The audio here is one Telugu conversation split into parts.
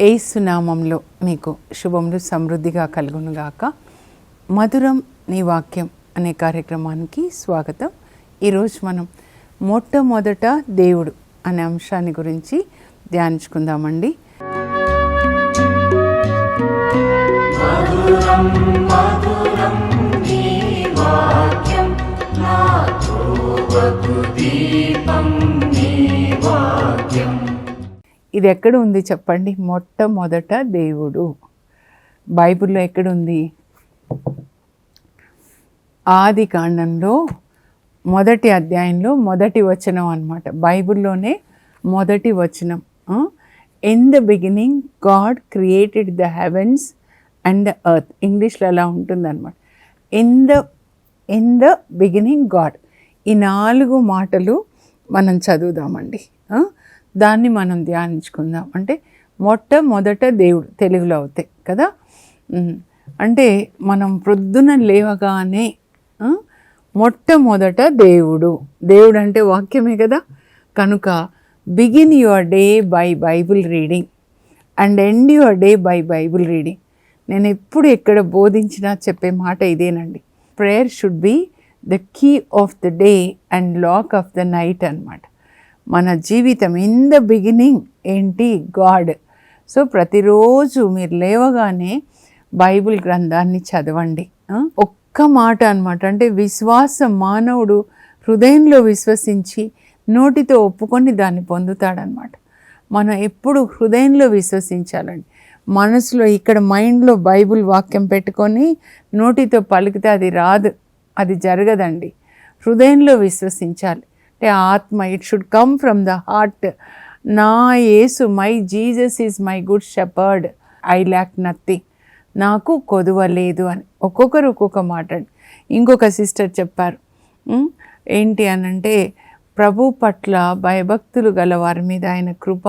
ఏసునామంలో మీకు శుభములు సమృద్ధిగా కలుగునుగాక మధురం నీ వాక్యం అనే కార్యక్రమానికి స్వాగతం. ఈరోజు మనం మొట్టమొదట దేవుడు అనే అంశాన్ని గురించి ధ్యానించుకుందామండి. మధురం ఇది ఎక్కడ ఉంది చెప్పండి? మొట్టమొదట దేవుడు. బైబిల్లో ఎక్కడుంది? ఆది కాండంలో మొదటి అధ్యాయంలో మొదటి వచనం అనమాట బైబిల్లోనే మొదటి వచనం. In the beginning God created the heavens and the earth ఇంగ్లీష్లో అలా ఉంటుందన్నమాట. In the in the beginning God ఈ నాలుగు మాటలు మనం చదువుదామండి. దాన్ని మనం ధ్యానించుకుందాం. అంటే మొట్టమొదట దేవుడు తెలుగులో అవుతాయి కదా? అంటే మనం ప్రొద్దున లేవగానే మొట్టమొదట దేవుడు. దేవుడు అంటే వాక్యమే కదా? కనుక begin your day by Bible reading and end your day by Bible reading నేను ఎప్పుడు ఎక్కడ బోధించినా చెప్పే మాట ఇదేనండి. Prayer should be the key of the day and lock of the night అనమాట మన జీవితం ఇన్ ద బిగినింగ్ ఏంటి? గాడ్. సో ప్రతిరోజు మీరు లేవగానే బైబిల్ గ్రంథాన్ని చదవండి. ఒక్క మాట అనమాట అంటే విశ్వాసం మానవుడు హృదయంలో విశ్వసించి నోటితో ఒప్పుకొని దాన్ని పొందుతాడనమాట మనం ఎప్పుడు హృదయంలో విశ్వసించాలండి. మనసులో ఇక్కడ మైండ్లో బైబిల్ వాక్యం పెట్టుకొని నోటితో పలికితే అది రాదు. అది జరగదండి. హృదయంలో విశ్వసించాలి. అంటే ఆత్మ it should come from the heart నా Yesu my Jesus is my good shepherd I lack nothing నాకు కొదువ లేదు అని. ఒక్కొక్కరు ఒక్కొక్క మాట ఇంకొక సిస్టర్ చెప్పారు. ఏంటి అనంటే ప్రభు పట్ల భయభక్తులు గల వారి మీద ఆయన కృప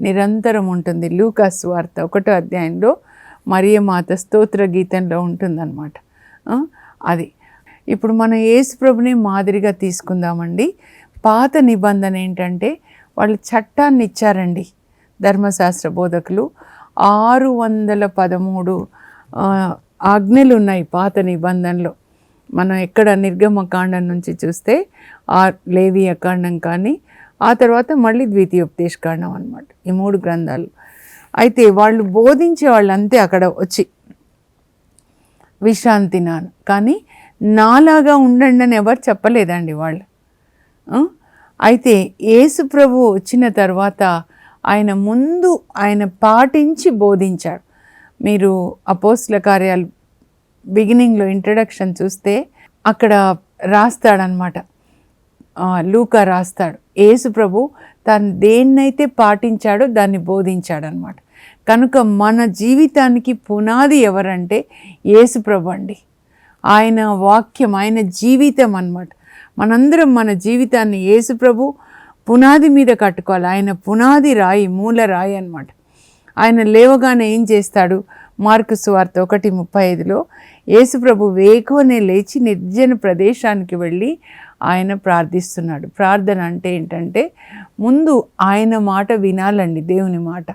నిరంతరం ఉంటుంది. లూకాస్ వార్త ఒకటో అధ్యాయంలో మరియమాత స్తోత్ర గీతంలో ఉంటుందన్నమాట. అది. ఇప్పుడు మనం యేసుప్రభుని మాదిరిగా తీసుకుందామండి. పాత నిబంధన ఏంటంటే వాళ్ళు చట్టాన్ని ఇచ్చారండి. ధర్మశాస్త్ర బోధకులు. ఆరు వందల పదమూడు ఆజ్ఞలు ఉన్నాయి పాత నిబంధనలో. మనం ఎక్కడ నిర్గమకాండం నుంచి చూస్తే ఆ లేవియ కాండం కానీ ఆ తర్వాత మళ్ళీ ద్వితీయోపదేశ కాండం అనమాట ఈ మూడు గ్రంథాలు. అయితే వాళ్ళు బోధించే వాళ్ళు అంతే అక్కడ వచ్చి విశ్రాంతి నాను. కానీ నాలాగా ఉండండి అని ఎవరు చెప్పలేదండి వాళ్ళు. అయితే యేసు ప్రభు వచ్చిన తర్వాత ఆయన ముందు ఆయన పాటించి బోధించాడు. మీరు అపోస్ల కార్యాలు బిగినింగ్లో ఇంట్రడక్షన్ చూస్తే అక్కడ రాస్తాడనమాట లూకా రాస్తాడు. యేసు ప్రభు తను దేన్నైతే పాటించాడో దాన్ని బోధించాడనమాట కనుక మన జీవితానికి పునాది ఎవరంటే యేసు ప్రభు అండి. ఆయన వాక్యం ఆయన జీవితం అన్నమాట. మనందరం మన జీవితాన్ని ఏసుప్రభు పునాది మీద కట్టుకోవాలి. ఆయన పునాది రాయి మూల రాయి అన్నమాట. ఆయన లేవగానే ఏం చేస్తాడు? మార్కు సువార్త ఒకటి ముప్పై ఐదులో యేసుప్రభు వేకువనే లేచి నిర్జన ప్రదేశానికి వెళ్ళి ఆయన ప్రార్థిస్తున్నాడు. ప్రార్థన అంటే ఏంటంటే ముందు ఆయన మాట వినాలండి దేవుని మాట.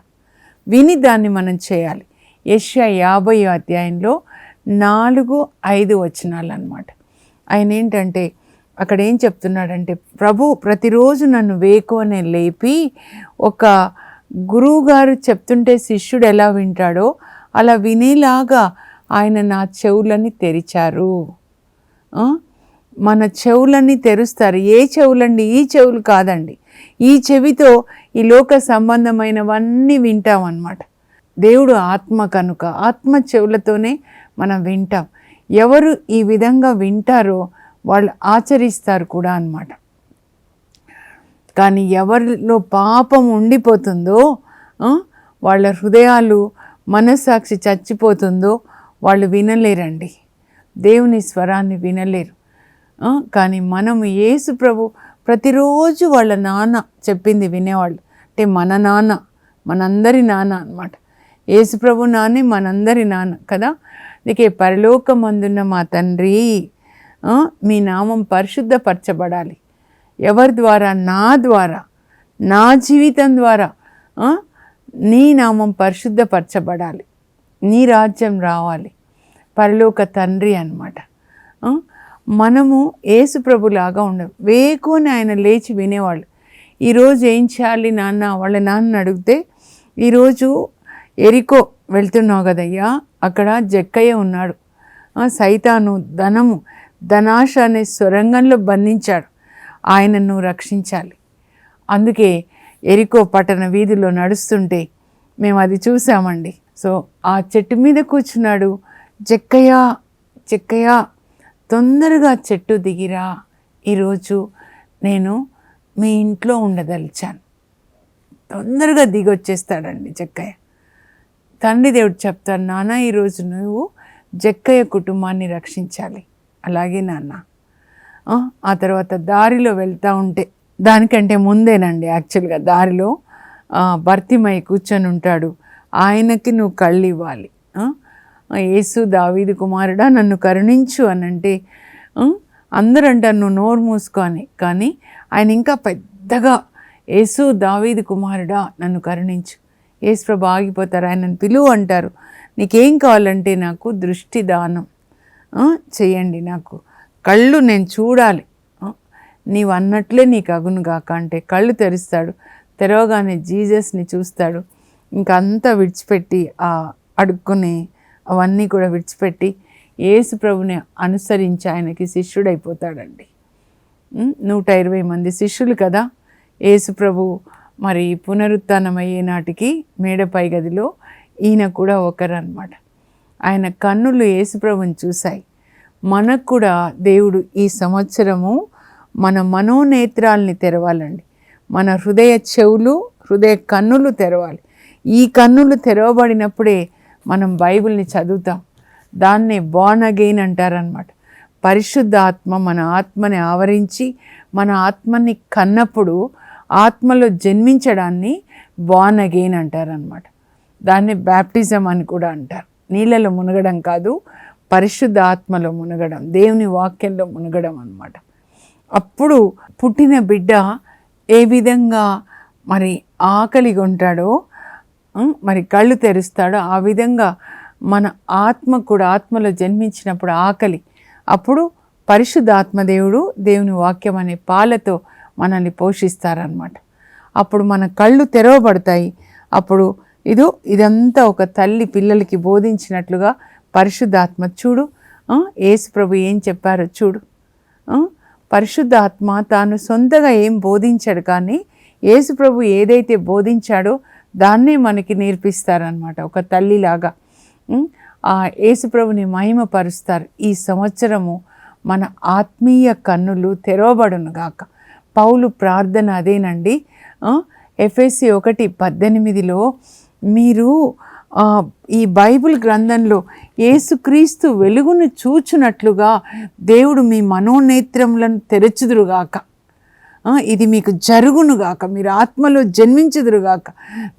విని దాన్ని మనం చేయాలి. యెషయా యాభై అధ్యాయంలో నాలుగు ఐదు వచనాలు అన్నమాట ఆయన ఏంటంటే అక్కడ ఏం చెప్తున్నాడంటే ప్రభు ప్రతిరోజు నన్ను వేకువనే లేపి ఒక గురువు గారు చెప్తుంటే శిష్యుడు ఎలా వింటాడో అలా వినేలాగా ఆయన నా చెవులని తెరిచారు. మన చెవులని తెరుస్తారు. ఏ చెవులండి? ఈ చెవులు కాదండి. ఈ చెవితో ఈ లోక సంబంధమైనవన్నీ వింటాం అన్నమాట దేవుడు ఆత్మ కనుక ఆత్మ చెవులతోనే మనం వింటాం. ఎవరు ఈ విధంగా వింటారో వాళ్ళు ఆచరిస్తారు కూడా అన్నమాట. కానీ ఎవరిలో పాపం ఉండిపోతుందో వాళ్ళ హృదయాలు మనస్సాక్షి చచ్చిపోతుందో వాళ్ళు వినలేరండి. దేవుని స్వరాన్ని వినలేరు. కానీ మనము యేసు ప్రభు ప్రతిరోజు వాళ్ళ నాన్న చెప్పింది వినేవాళ్ళు. అంటే మన నాన్న మనందరి నాన్న అనమాట యేసు ప్రభు నాన్నే మనందరి నాన్న కదా? అందుకే పరలోకమందున్న మా తండ్రి మీ నామం పరిశుద్ధపరచబడాలి. ఎవరి ద్వారా? నా ద్వారా. నా జీవితం ద్వారా నీ నామం పరిశుద్ధపరచబడాలి. నీ రాజ్యం రావాలి. పరలోక తండ్రి అనమాట మనము ఏసుప్రభులాగా ఉండం ఉండ. వేకుని ఆయన లేచి వినేవాళ్ళు. ఈరోజు ఏం చేయాలి నాన్న? వాళ్ళ నాన్న అడిగితే ఈరోజు ఎరికో వెళ్తున్నావు కదయ్యా. అక్కడ జక్కయ్య ఉన్నాడు. సైతాను ధనము ధనాశ అనే సొరంగంలో బంధించాడు. ఆయనను రక్షించాలి. అందుకే ఎరికో పట్టణ వీధిలో నడుస్తుంటే మేము అది చూసామండి సో ఆ చెట్టు మీద కూర్చున్నాడు చెక్కయ్య చెక్కయ్య తొందరగా చెట్టు దిగిరా. ఈరోజు నేను మీ ఇంట్లో ఉండదలిచాను. తొందరగా దిగొచ్చేస్తాడండి చెక్కయ్య తండ్రి దేవుడు చెప్తాడు నాన్న ఈరోజు నువ్వు జక్కయ్య కుటుంబాన్ని రక్షించాలి. అలాగే నాన్న. ఆ, తర్వాత దారిలో వెళ్తూ ఉంటే దానికంటే ముందేనండి యాక్చువల్గా దారిలో భర్తీమై భర్తిమై కూర్చొని ఉంటాడు. ఆయనకి నువ్వు కళ్ళు ఇవ్వాలి. ఏసు యేసు కుమారుడా నన్ను కరుణించు అని అంటే అందరూ అంటారు నువ్వు నోరు మూసుకొని కానీ ఆయన ఇంకా పెద్దగా యేసు దావీది కుమారుడా నన్ను కరుణించు. యేసు ప్రభు ఆగిపోతారు ఆయనను పిలువు అంటారు. నీకేం కావాలంటే నాకు దృష్టి దానం చేయండి నాకు. కళ్ళు నేను చూడాలి నీవు అన్నట్లే నీకు అగును కాక అంటే కళ్ళు తెరుస్తాడు. తెరవగానే జీసస్ని చూస్తాడు. ఇంకంతా అంతా విడిచిపెట్టి ఆ అడుక్కునే అవన్నీ కూడా విడిచిపెట్టి యేసు ప్రభుని అనుసరించి ఆయనకి శిష్యుడైపోతాడండి. నూట ఇరవై మంది శిష్యులు కదా. యేసు ప్రభు మరి పునరుత్నమయ్యే నాటికి మేడపై గదిలో ఈయన కూడా ఒకరన్నమాట. ఆయన కన్నులు యేసుప్రభుని చూశాయి. మనకు కూడా దేవుడు ఈ సంవత్సరము మన మనోనేత్రాల్ని తెరవాలండి. మన హృదయ చెవులు హృదయ కన్నులు తెరవాలి. ఈ కన్నులు తెరవబడినప్పుడే మనం బైబిల్ని చదువుతాం. దాన్నే బాన్ అగెయిన్ అంటారనమాట పరిశుద్ధ ఆత్మ మన ఆత్మని ఆవరించి మన ఆత్మని కన్నప్పుడు ఆత్మలో జన్మించడాన్ని బాన్ అగెయిన్ అంటారనమాట దాన్ని బ్యాప్టిజం అని కూడా అంటారు. నీళ్ళలో మునగడం కాదు పరిశుద్ధ ఆత్మలో మునగడం దేవుని వాక్యంలో మునగడం అన్నమాట. అప్పుడు పుట్టిన బిడ్డ ఏ విధంగా మరి ఆకలిగా ఉంటాడో మరి కళ్ళు తెరుస్తాడో ఆ విధంగా మన ఆత్మ కూడా ఆత్మలో జన్మించినప్పుడు ఆకలి. అప్పుడు పరిశుద్ధాత్మదేవుడు దేవుని వాక్యం అనే పాలతో మనల్ని పోషిస్తారనమాట అప్పుడు మన కళ్ళు తెరవబడతాయి. అప్పుడు ఇదో ఇదంతా ఒక తల్లి పిల్లలకి బోధించినట్లుగా పరిశుద్ధాత్మ చూడు. ఆ, యేసు ప్రభు ఏం చెప్పారో చూడు. పరిశుద్ధాత్మ తాను సొంతగా ఏం బోధించాడు కానీ యేసు ప్రభు ఏదైతే బోధించాడో దాన్నే మనకి నేర్పిస్తారనమాట ఒక తల్లిలాగా. ఆ యేసుప్రభుని మహిమపరుస్తారు. ఈ సంవత్సరము మన ఆత్మీయ కన్నులు తెరవబడును గాక. పౌలు ప్రార్థన అదేనండి. ఎఫ్ఎస్సి ఒకటి పద్దెనిమిదిలో మీరు ఈ బైబిల్ గ్రంథంలో ఏసుక్రీస్తు వెలుగును చూచునట్లుగా దేవుడు మీ మనోనేత్రములను తెరచుదురుగాక. ఇది మీకు జరుగునుగాక. మీరు ఆత్మలో జన్మించుదురుగాక.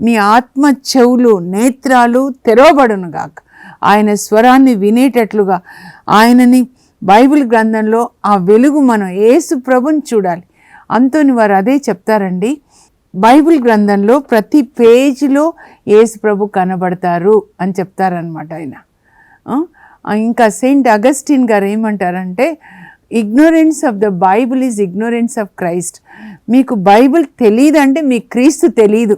మీ ఆత్మ చెవులు నేత్రాలు తెరవబడునుగాక. ఆయన స్వరాన్ని వినేటట్లుగా ఆయనని బైబిల్ గ్రంథంలో ఆ వెలుగు మనం ఏసు ప్రభుని చూడాలి. అంతోని వారు అదే చెప్తారండి. బైబిల్ గ్రంథంలో ప్రతి పేజీలో యేసు ప్రభు కనబడతారు అని చెప్తారనమాట ఆయన. ఇంకా సెయింట్ అగస్టిన్ గారు ఏమంటారంటే ignorance of the Bible is ignorance of Christ. మీకు బైబిల్ తెలియదు అంటే మీకు క్రీస్తు తెలీదు.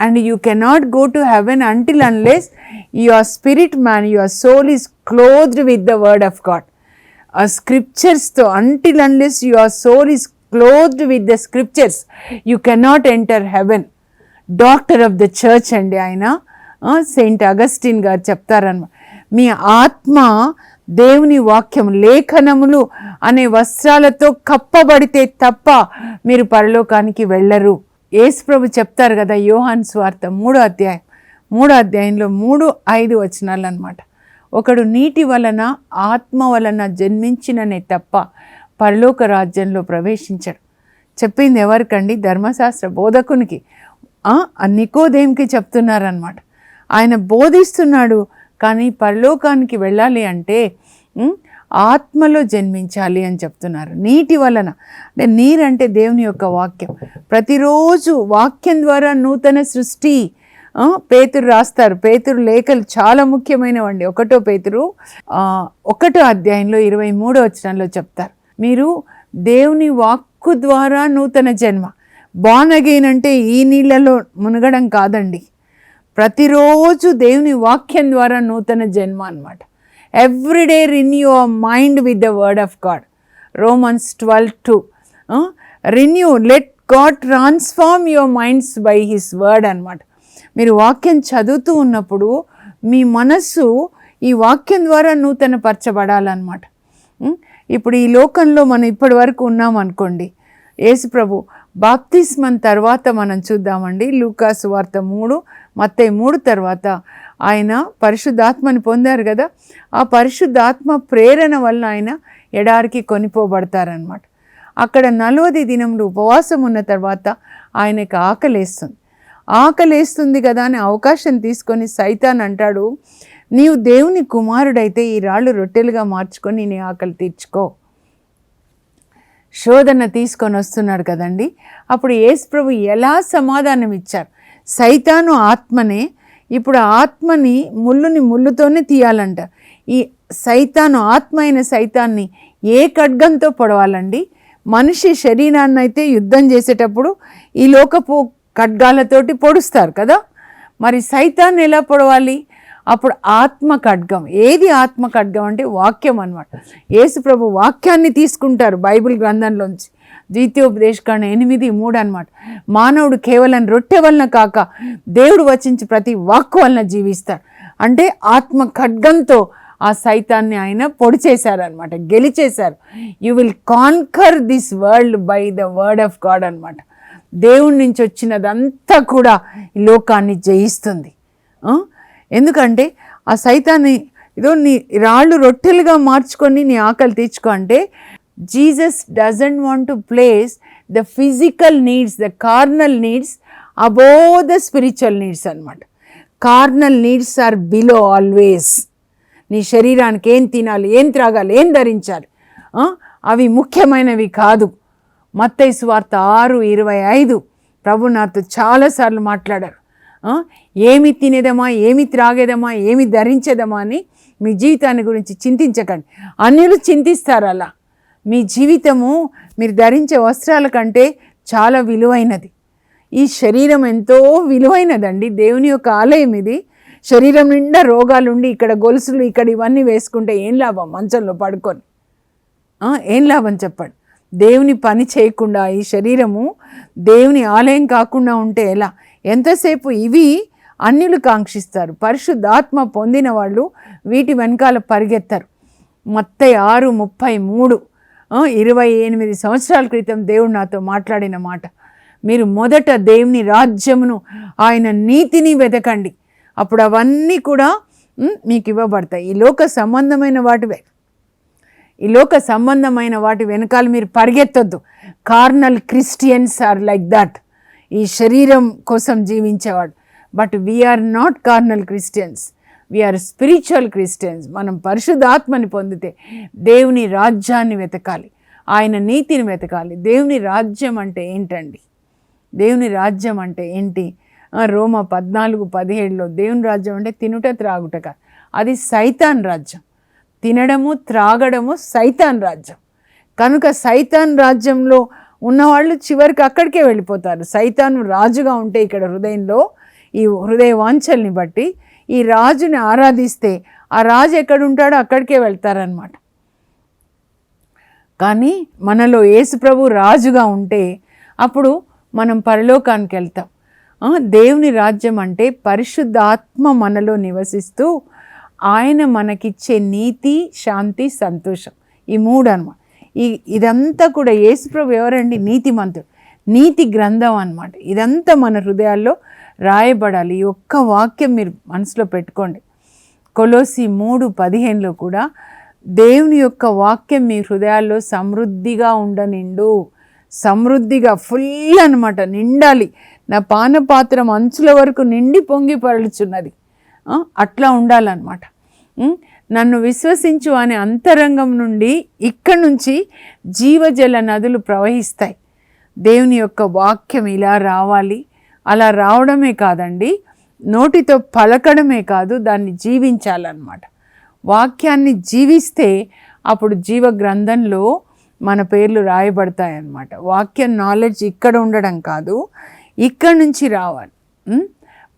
And you cannot go to heaven until unless your spirit man your soul is closed with the word of God. ఆ స్క్రిప్చర్స్తో until unless your soul is closed with the scriptures you cannot enter heaven doctor of the church అండి ఆయన. సెయింట్ అగస్టిన్ గారు చెప్తారనమాట మీ ఆత్మ దేవుని వాక్యం లేఖనములు అనే వస్త్రాలతో కప్పబడితే తప్ప మీరు పరలోకానికి వెళ్ళరు. యేసుప్రభు చెప్తారు కదా యోహాన్ స్వార్థ మూడో అధ్యాయం. మూడో అధ్యాయంలో మూడు ఐదు వచనాలు అనమాట ఒకడు నీటి వలన ఆత్మ వలన జన్మించిననే తప్ప పరలోక రాజ్యంలో ప్రవేశించడు. చెప్పింది ఎవరికండి? ధర్మశాస్త్ర బోధకునికి. నికోదేంకి చెప్తున్నారనమాట ఆయన బోధిస్తున్నాడు కానీ పరలోకానికి వెళ్ళాలి అంటే ఆత్మలో జన్మించాలి అని చెప్తున్నారు. నీటి వలన. అంటే నీరంటే దేవుని యొక్క వాక్యం. ప్రతిరోజు వాక్యం ద్వారా నూతన సృష్టి పేతురు రాస్తారు. పేతురు లేఖలు చాలా ముఖ్యమైనవండి. ఒకటో పేతురు ఒకటో అధ్యాయంలో ఇరవై మూడో వచనంలో చెప్తారు. మీరు దేవుని వాక్కు ద్వారా నూతన జన్మ. బాన్ అగైన్ అంటే ఈ నీళ్ళలో మునగడం కాదండి. ప్రతిరోజు దేవుని వాక్యం ద్వారా నూతన జన్మ అనమాట everyday renew our mind with the word of God Romans twelve two renew let God transform your minds by his word అనమాట మీరు వాక్యం చదువుతూ ఉన్నప్పుడు మీ మనస్సు ఈ వాక్యం ద్వారా నూతన పరచబడాలన్నమాట hmm? ఇప్పుడు ఈ లోకంలో మనం ఇప్పటి వరకు ఉన్నాం అనుకోండి. యేసుప్రభు బాప్తిస్మన్ తర్వాత మనం చూద్దామండి. లూకాసు వార్త మూడు మత్తే మూడు తర్వాత ఆయన పరిశుద్ధాత్మని పొందారు కదా. ఆ పరిశుద్ధాత్మ ప్రేరణ వల్ల ఆయన ఎడారికి కొనిపోబడతారనమాట అక్కడ నలవది దినంలో ఉపవాసం ఉన్న తర్వాత ఆయనకి ఆకలేస్తుంది. ఆకలేస్తుంది కదా అని అవకాశం తీసుకొని సైతాన్ అంటాడు నీవు దేవుని కుమారుడైతే ఈ రాళ్ళు రొట్టెలుగా మార్చుకొని నీ ఆకలి తీర్చుకో. శోధన తీసుకొని వస్తున్నాడు కదండి. అప్పుడు యేసు ప్రభు ఎలా సమాధానం ఇచ్చారు? సైతాను ఆత్మనే ఇప్పుడు ఆత్మని ముళ్ళుని ముళ్ళుతోనే తీయాలంట. ఈ సైతాను ఆత్మ అయిన సైతాన్ని ఏ ఖడ్గంతో పొడవాలండి? మనిషి శరీరాన్ని అయితే యుద్ధం చేసేటప్పుడు ఈ లోకపు ఖడ్గాలతోటి పొడుస్తారు కదా. మరి సైతాన్ని ఎలా పొడవాలి? అప్పుడు ఆత్మ ఖడ్గం ఏది ఆత్మ ఖడ్గం అంటే వాక్యం అనమాట యేసుప్రభు వాక్యాన్ని తీసుకుంటారు బైబిల్ గ్రంథంలోంచి. ద్వితీయోపదేశకాండ ఎనిమిది మూడు అనమాట మానవుడు కేవలం రొట్టె వలన కాక దేవుడు వచించి ప్రతి వాక్కు వలన జీవిస్తాడు. అంటే ఆత్మ ఖడ్గంతో ఆ సైతాన్ని ఆయన పొడి చేశారనమాట గెలిచేశారు. You will conquer this world by the word of God అనమాట దేవుడి నుంచి వచ్చినదంతా కూడా ఈ లోకాన్ని జయిస్తుంది. ఎందుకంటే ఆ సైతాన్ని ఏదో నీ రాళ్ళు రొట్టెలుగా మార్చుకొని నీ ఆకలి తీర్చుకో అంటే Jesus doesn't want to place the physical needs the carnal needs above the spiritual needs అనమాట carnal needs are below always. నీ శరీరానికి ఏం తినాలి ఏం త్రాగాలి ఏం ధరించాలి? అవి ముఖ్యమైనవి కాదు. మత్తైసు వార్త ఆరు ఇరవై ఐదు. ప్రభు నాతో చాలాసార్లు మాట్లాడారు. ఏమి తినేదమా ఏమి త్రాగేదమా ఏమి ధరించేదమా అని మీ జీవితాన్ని గురించి చింతించకండి. అన్యులు చింతిస్తారు అలా. మీ జీవితము మీరు ధరించే వస్త్రాల కంటే చాలా విలువైనది. ఈ శరీరం ఎంతో విలువైనదండి. దేవుని యొక్క ఆలయం ఇది. శరీరం నిండా రోగాలుండి ఇక్కడ గొలుసులు ఇక్కడ ఇవన్నీ వేసుకుంటే ఏం లాభం? మంచంలో పడుకొని. ఏం లాభం చెప్పండి? దేవుని పని చేయకుండా ఈ శరీరము దేవుని ఆలయం కాకుండా ఉంటే ఎలా? ఎంతసేపు ఇవి అన్యులు కాంక్షిస్తారు. పరిశుద్ధాత్మ పొందిన వాళ్ళు వీటి వెనకాల పరిగెత్తారు. మొత్తం ఆరు ముప్పై మూడు ఇరవై ఎనిమిది సంవత్సరాల క్రితం దేవుడు నాతో మాట్లాడిన మాట. మీరు మొదట దేవుని రాజ్యమును ఆయన నీతిని వెతకండి అప్పుడు అవన్నీ కూడా మీకు ఇవ్వబడతాయి. ఈ లోక సంబంధమైన వాటివే. ఈ లోక సంబంధమైన వాటి వెనకాల మీరు పరిగెత్తొద్దు. Carnal Christians are like that ఈ శరీరం కోసం జీవించేవాడు. But we are not carnal Christians we are spiritual Christians మనం పరిశుద్ధాత్మని పొందితే దేవుని రాజ్యాన్ని వెతకాలి. ఆయన నీతిని వెతకాలి. దేవుని రాజ్యం అంటే ఏంటండి? దేవుని రాజ్యం అంటే ఏంటి? రోమ పద్నాలుగు పదిహేడులో దేవుని రాజ్యం అంటే తినుట త్రాగుట కాదు అది సైతాన్ రాజ్యం. తినడము త్రాగడము సైతాన్ రాజ్యం. కనుక సైతాన్ రాజ్యంలో ఉన్నవాళ్ళు చివరికి అక్కడికే వెళ్ళిపోతారు. సైతాను రాజుగా ఉంటే ఇక్కడ హృదయంలో ఈ హృదయ వాంఛల్ని బట్టి ఈ రాజుని ఆరాధిస్తే ఆ రాజు ఎక్కడుంటాడో అక్కడికే వెళ్తారనమాట కానీ మనలో యేసుప్రభు రాజుగా ఉంటే అప్పుడు మనం పరలోకానికి వెళ్తాం. దేవుని రాజ్యం అంటే పరిశుద్ధాత్మ మనలో నివసిస్తూ ఆయన మనకిచ్చే నీతి శాంతి సంతోషం. ఈ మూడు అనమాట ఈ ఇదంతా కూడా యేసుప్రభు ఎవరండి? నీతిమంతుడు. నీతి గ్రంథం అనమాట ఇదంతా మన హృదయాల్లో రాయబడాలి. ఈ ఒక్క వాక్యం మీరు మనసులో పెట్టుకోండి. కొలోసి మూడు పదిహేనులో కూడా దేవుని యొక్క వాక్యం మీ హృదయాల్లో సమృద్ధిగా ఉండనిండు. సమృద్ధిగా ఫుల్ అనమాట నిండాలి. నా పానపాత్రం అంచుల వరకు నిండి పొంగి పరలుచున్నది అట్లా ఉండాలన్నమాట. నన్ను విశ్వసించు అనే అంతరంగం నుండి ఇక్కడి నుంచి జీవజల నదులు ప్రవహిస్తాయి. దేవుని యొక్క వాక్యం ఇలా రావాలి. అలా రావడమే కాదండి నోటితో పలకడమే కాదు దాన్ని జీవించాలన్నమాట. వాక్యాన్ని జీవిస్తే అప్పుడు జీవ గ్రంథంలో మన పేర్లు రాయబడతాయి అన్నమాట వాక్య నాలెడ్జ్ ఇక్కడ ఉండడం కాదు ఇక్కడ నుంచి రావాలి.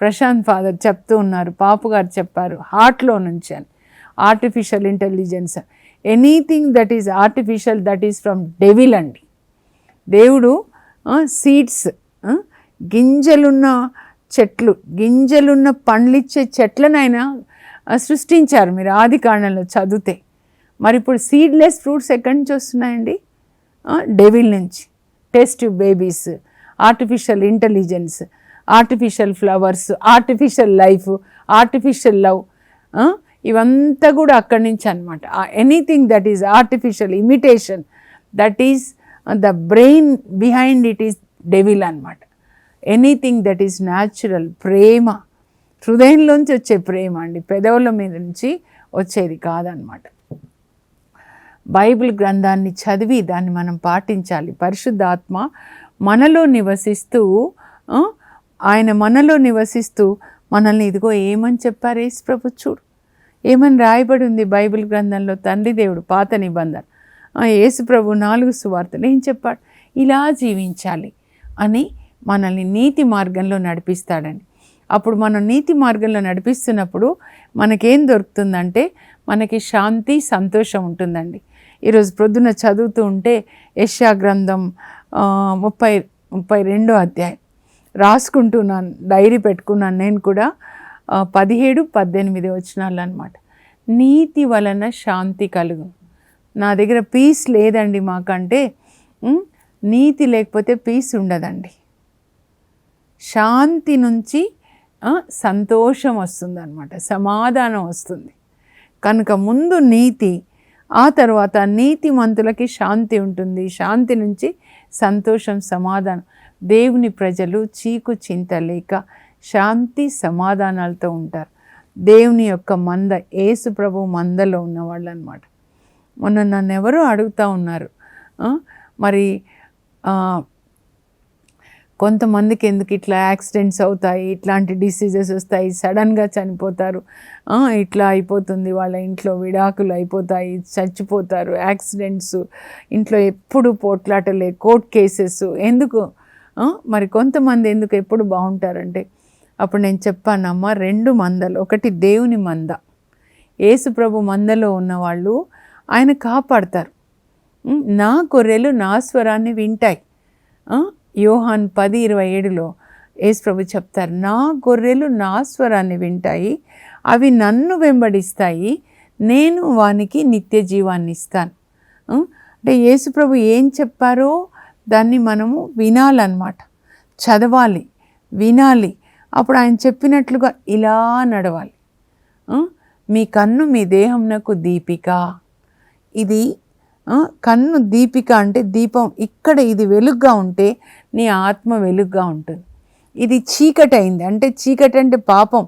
ప్రశాంత్ ఫాదర్ చెప్తూ ఉన్నారు పాపు గారు చెప్పారు హార్ట్లో నుంచి అని. Artificial intelligence. Anything that is artificial that is from devil అండి. దేవుడు సీడ్స్ గింజలున్న చెట్లు గింజలున్న పండ్లిచ్చే చెట్లనైనా సృష్టించారు. మీరు ఆది కాండంలో చదివితే. మరి ఇప్పుడు సీడ్లెస్ ఫ్రూట్స్ ఎక్కడి నుంచి వస్తున్నాయండి? డెవిల్ నుంచి. Test babies artificial intelligence artificial flowers artificial life artificial love ఇవంతా కూడా అక్కడి నుంచి అనమాట anything that is artificial imitation that is the brain behind it is devil అనమాట ఎనీథింగ్ దట్ ఈస్ న్యాచురల్ ప్రేమ హృదయంలోంచి వచ్చే ప్రేమ అండి. పెదవుల మీద నుంచి వచ్చేది కాదనమాట బైబిల్ గ్రంథాన్ని చదివి దాన్ని మనం పాటించాలి. పరిశుద్ధాత్మ మనలో నివసిస్తూ ఆయన మనలో నివసిస్తూ మనల్ని ఇదిగో ఏమని చెప్పారు యేసు ప్రభు చూడు. ఏమని రాయబడి ఉంది బైబిల్ గ్రంథంలో? తండ్రి దేవుడు పాత నిబంధన. యేసు ప్రభు నాలుగు సువార్తలు ఏం చెప్పాడు? ఇలా జీవించాలి అని మనల్ని నీతి మార్గంలో నడిపిస్తాడండి. అప్పుడు మనం నీతి మార్గంలో నడిపిస్తున్నప్పుడు మనకేం దొరుకుతుందంటే మనకి శాంతి సంతోషం ఉంటుందండి. ఈరోజు ప్రొద్దున చదువుతూ ఉంటే యశా గ్రంథం ముప్పై ముప్పై రెండో అధ్యాయం. రాసుకుంటున్నాను డైరీ పెట్టుకున్నాను నేను కూడా. పదిహేడు పద్దెనిమిది వచనాలు అనమాట నీతి వలన శాంతి కలుగు. నా దగ్గర పీస్ లేదండి మాకంటే నీతి లేకపోతే పీస్ ఉండదండి. శాంతి నుంచి సంతోషం వస్తుంది అనమాట సమాధానం వస్తుంది. కనుక ముందు నీతి ఆ తర్వాత నీతిమంతులకి శాంతి ఉంటుంది. శాంతి నుంచి సంతోషం సమాధానం. దేవుని ప్రజలు చీకు చింత లేక శాంతి సమాధానాలతో ఉంటారు. దేవుని యొక్క మంద ఏసు ప్రభు మందలో ఉన్నవాళ్ళు అనమాట మొన్న నన్ను ఎవరో అడుగుతూ ఉన్నారు. మరి కొంతమందికి ఎందుకు ఇట్లా యాక్సిడెంట్స్ అవుతాయి ఇట్లాంటి డిసీజెస్ వస్తాయి సడన్గా చనిపోతారు. ఇట్లా అయిపోతుంది వాళ్ళ ఇంట్లో విడాకులు అయిపోతాయి చచ్చిపోతారు యాక్సిడెంట్స్ ఇంట్లో ఎప్పుడు పోట్లాటలే కోర్ట్ కేసెస్ ఎందుకు? మరి కొంతమంది ఎందుకు ఎప్పుడు బాగుంటారంటే అప్పుడు నేను చెప్పానమ్మా రెండు మందలు ఒకటి దేవుని మంద. ఏసుప్రభు మందలో ఉన్నవాళ్ళు ఆయన కాపాడతారు. నా గొర్రెలు నా స్వరాన్ని వింటాయి. యోహాన్ పది ఇరవై ఏడులో యేసుప్రభు చెప్తారు నా గొర్రెలు నా స్వరాన్ని వింటాయి అవి నన్ను వెంబడిస్తాయి నేను వానికి నిత్య జీవాన్ని ఇస్తాను. అంటే యేసుప్రభు ఏం చెప్పారో దాన్ని మనము వినాలన్నమాట. చదవాలి వినాలి. అప్పుడు ఆయన చెప్పినట్లుగా ఇలా నడవాలి. మీ కన్ను మీ దేహంనకు దీపిక. ఇది కన్ను దీపిక అంటే దీపం ఇక్కడ ఇది వెలుగ్గా ఉంటే నీ ఆత్మ వెలుగ్గా ఉంటుంది. ఇది చీకటి అయింది అంటే చీకటి అంటే పాపం.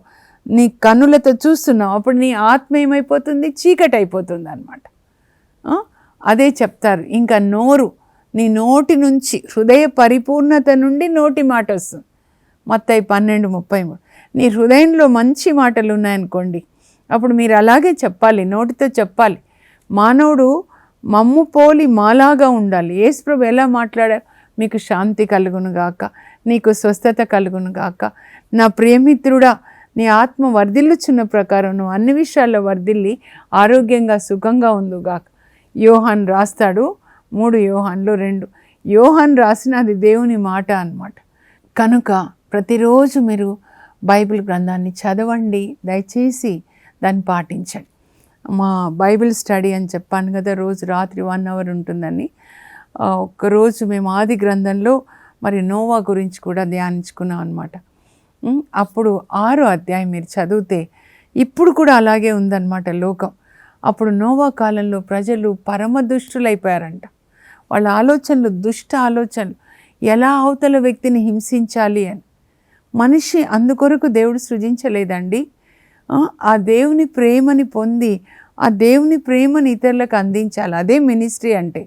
నీ కన్నులతో చూస్తున్నావు. అప్పుడు నీ ఆత్మ ఏమైపోతుంది? చీకటి అయిపోతుంది అనమాట అదే చెప్తారు. ఇంకా నోరు. నీ నోటి నుంచి హృదయ పరిపూర్ణత నుండి నోటి మాట వస్తుంది. మత్తయి పన్నెండు ముప్పై మూడు నీ హృదయంలో మంచి మాటలు ఉన్నాయనుకోండి అప్పుడు మీరు అలాగే చెప్పాలి నోటితో చెప్పాలి. మానవుడు మమ్ము పోలి మాలాగా ఉండాలి. యేసుప్రభు ఎలా మాట్లాడారు? మీకు శాంతి కలుగును గాక నీకు స్వస్థత కలుగును గాక. నా ప్రియమిత్రుడా నీ ఆత్మ వర్ధిల్లుచున్న ప్రకారం నువ్వు అన్ని విషయాల్లో వర్ధిల్లి ఆరోగ్యంగా సుఖంగా ఉందిగాక యోహాన్ రాస్తాడు మూడు యోహాన్లు రెండు. యోహాన్ రాసిన అది దేవుని మాట అన్నమాట. కనుక ప్రతిరోజు మీరు బైబిల్ గ్రంథాన్ని చదవండి దయచేసి దాన్ని పాటించండి. మా బైబిల్ స్టడీ అని చెప్పాను కదా రోజు రాత్రి వన్ అవర్ ఉంటుందని. ఒక్కరోజు మేము ఆది గ్రంథంలో మరి నోవా గురించి కూడా ధ్యానించుకున్నాం అనమాట అప్పుడు ఆరో అధ్యాయం మీరు చదివితే ఇప్పుడు కూడా అలాగే ఉందన్నమాట లోకం. అప్పుడు నోవా కాలంలో ప్రజలు పరమ దుష్టులైపోయారంట వాళ్ళ ఆలోచనలు దుష్ట ఆలోచనలు ఎలా అవతల వ్యక్తిని హింసించాలి అని. మనిషి అందుకొరకు దేవుడు సృజించలేదండి. ఆ, దేవుని ప్రేమని పొంది ఆ దేవుని ప్రేమని ఇతరులకు అందించాలి. అదే మినిస్ట్రీ అంటే.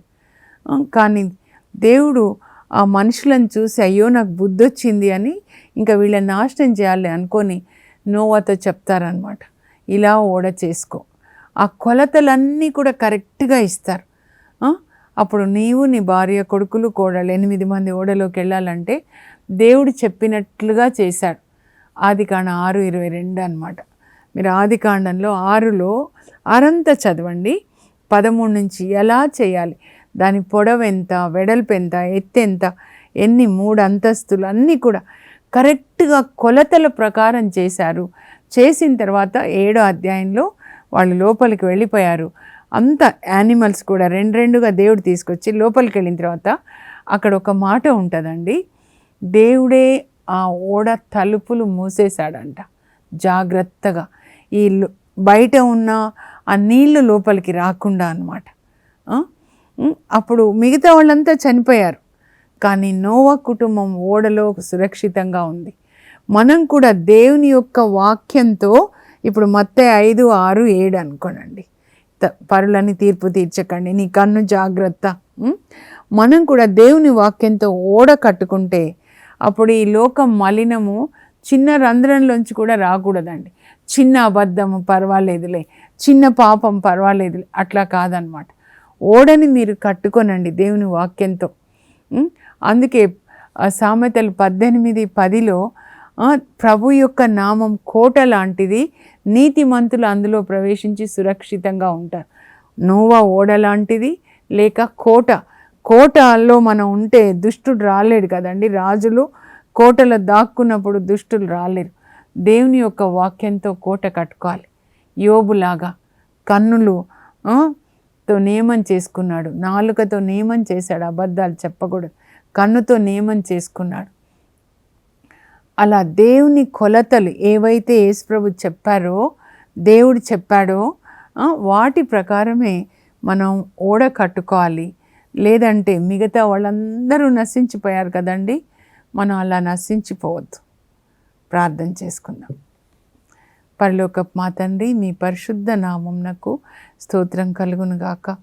కానీ దేవుడు ఆ మనుషులను చూసి అయ్యో నాకు బుద్ధి వచ్చింది అని ఇంకా వీళ్ళని నాశనం చేయాలి అనుకొని నోవాతో చెప్తారనమాట ఇలా ఓడ చేసుకో. ఆ కొలతలన్నీ కూడా కరెక్ట్గా ఇస్తారు. అప్పుడు నీవు నీ భార్య కొడుకులు కోడలు ఎనిమిది మంది ఓడలోకి వెళ్ళాలంటే దేవుడు చెప్పినట్లుగా చేశాడు. ఆదికాండం ఆరు ఇరవై రెండు అనమాట మీరు ఆదికాండంలో ఆరులో ఆరంతా చదవండి. పదమూడు నుంచి ఎలా చేయాలి? దాని పొడవు ఎంత? వెడల్పు ఎంత? ఎత్తు ఎంత? ఎన్ని? మూడు అంతస్తులు? అన్నీ కూడా కరెక్ట్గా కొలతల ప్రకారం చేశారు. చేసిన తర్వాత ఏడో అధ్యాయంలో వాళ్ళు లోపలికి వెళ్ళిపోయారు. అంత యానిమల్స్ కూడా రెండు రెండుగా దేవుడు తీసుకొచ్చి లోపలికి వెళ్ళిన తర్వాత అక్కడ ఒక మాట ఉంటుందండి. దేవుడే ఆ ఓడ తలుపులు మూసేశాడంట. జాగ్రత్తగా. ఈ బయట ఉన్న ఆ నీళ్ళు లోపలికి రాకుండా అనమాట అప్పుడు మిగతా వాళ్ళంతా చనిపోయారు. కానీ నోవా కుటుంబం ఓడలో సురక్షితంగా ఉంది. మనం కూడా దేవుని యొక్క వాక్యంతో ఇప్పుడు మొత్తం ఐదు ఆరు ఏడు అనుకోనండి. త- పరులని తీర్పు తీర్చకండి. నీ కన్ను జాగ్రత్త. మనం కూడా దేవుని వాక్యంతో ఓడ కట్టుకుంటే అప్పుడు ఈ లోకం మలినము చిన్న రంధ్రంలోంచి కూడా రాకూడదండి. చిన్న అబద్ధము పర్వాలేదులే చిన్న పాపం పర్వాలేదులే అట్లా కాదనమాట. ఓడని మీరు కట్టుకోనండి దేవుని వాక్యంతో. అందుకే సామెతలు పద్దెనిమిది పదిలో ప్రభు యొక్క నామం కోట లాంటిది నీతిమంతులు అందులో ప్రవేశించి సురక్షితంగా ఉంటారు. నోవా ఓడ లాంటిది లేక కోట. కోటలో మనం ఉంటే దుష్టుడు రాలేడు కదండి. రాజులు కోటలో దాక్కున్నప్పుడు దుష్టులు రాలేరు. దేవుని యొక్క వాక్యంతో కోట కట్టుకోవాలి. యోబులాగా కన్నులు తో నియమం చేసుకున్నాడు. నాలుకతో నియమం చేశాడు. అబద్ధాలు చెప్పకూడదు. కన్నుతో నియమం చేసుకున్నాడు. అలా దేవుని కొలతలు ఏవైతే యేసుప్రభు చెప్పారో దేవుడు చెప్పాడో వాటి ప్రకారమే మనం ఓడ కట్టుకోవాలి. లేదంటే మిగతా వాళ్ళందరూ నశించిపోయారు కదండి. మనం అలా నశించిపోవద్దు. ప్రార్థన చేసుకుందాం. పరలోకపు మా తండ్రి మీ పరిశుద్ధ నామంనకు స్తోత్రం కలుగును గాక.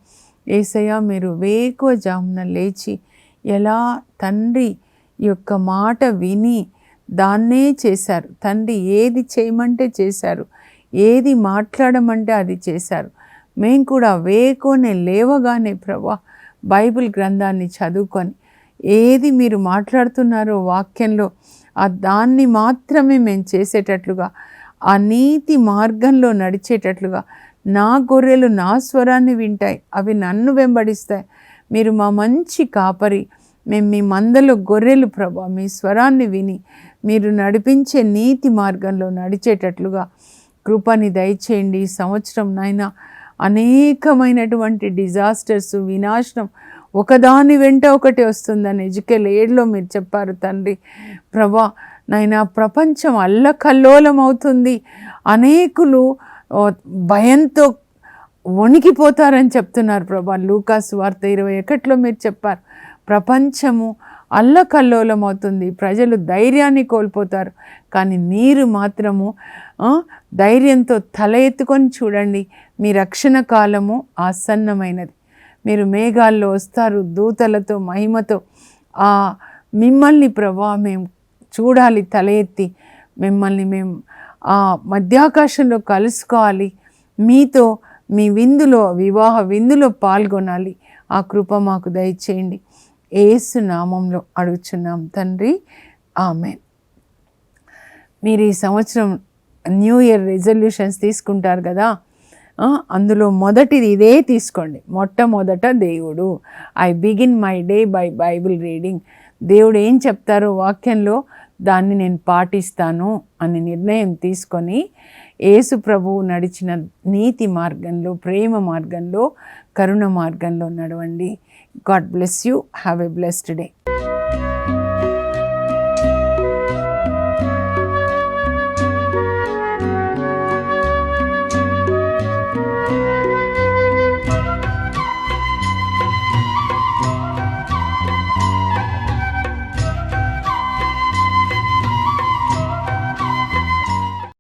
ఏసయ్య మీరు వేకువ జామున లేచి ఎలా తండ్రి యొక్క మాట విని దాన్నే చేశారు. తండ్రి ఏది చేయమంటే చేశారు. ఏది మాట్లాడమంటే అది చేశారు. మేము కూడా వేకోనే లేవగానే ప్రభా బైబిల్ గ్రంథాన్ని చదువుకొని ఏది మీరు మాట్లాడుతున్నారో వాక్యంలో ఆ దాన్ని మాత్రమే మేము చేసేటట్లుగా ఆ నీతి మార్గంలో నడిచేటట్లుగా నా గొర్రెలు నా స్వరాన్ని వింటాయి అవి నన్ను వెంబడిస్తాయి. మీరు మా మంచి కాపరి మేము మీ మందలో గొర్రెలు ప్రభా మీ స్వరాన్ని విని మీరు నడిపించే నీతి మార్గంలో నడిచేటట్లుగా కృపని దయచేయండి ఈ సంవత్సరం నైనా అనేకమైనటువంటి డిజాస్టర్స్ వినాశనం ఒకదాని వెంట ఒకటి వస్తుందని ఎజుకెల్ ఏడ్లో మీరు చెప్పారు తండ్రి ప్రభా నైనా ప్రపంచం అల్లకల్లోలం అవుతుంది. అనేకులు భయంతో వణికిపోతారని చెప్తున్నారు ప్రభా. లూకాస్ వార్త ఇరవై ఒకటిలో మీరు చెప్పారు ప్రపంచము అల్లకల్లోలం అవుతుంది. ప్రజలు ధైర్యాన్ని కోల్పోతారు కానీ మీరు మాత్రము ధైర్యంతో తల ఎత్తుకొని చూడండి. మీ రక్షణ కాలము ఆసన్నమైనది. మీరు మేఘాల్లో వస్తారు దూతలతో మహిమతో. ఆ మిమ్మల్ని ప్రభా మేము చూడాలి తల ఎత్తి. మిమ్మల్ని మేము ఆ మధ్యాకాశంలో కలుసుకోవాలి. మీతో మీ విందులో వివాహ విందులో పాల్గొనాలి. ఆ కృప మాకు దయచేయండి. ఏసు నామంలో అడుగుచున్నాం తండ్రి. ఆమె మీరు ఈ సంవత్సరం న్యూ ఇయర్ రెజల్యూషన్స్ తీసుకుంటారు కదా? అందులో మొదటిది ఇదే తీసుకోండి. మొట్టమొదట దేవుడు. I begin my day by Bible reading దేవుడు ఏం చెప్తారో వాక్యంలో దాన్ని నేను పాటిస్తాను అని నిర్ణయం తీసుకొని యేసు ప్రభువు నడిచిన నీతి మార్గంలో ప్రేమ మార్గంలో కరుణ మార్గంలో నడవండి. God bless you have a blessed day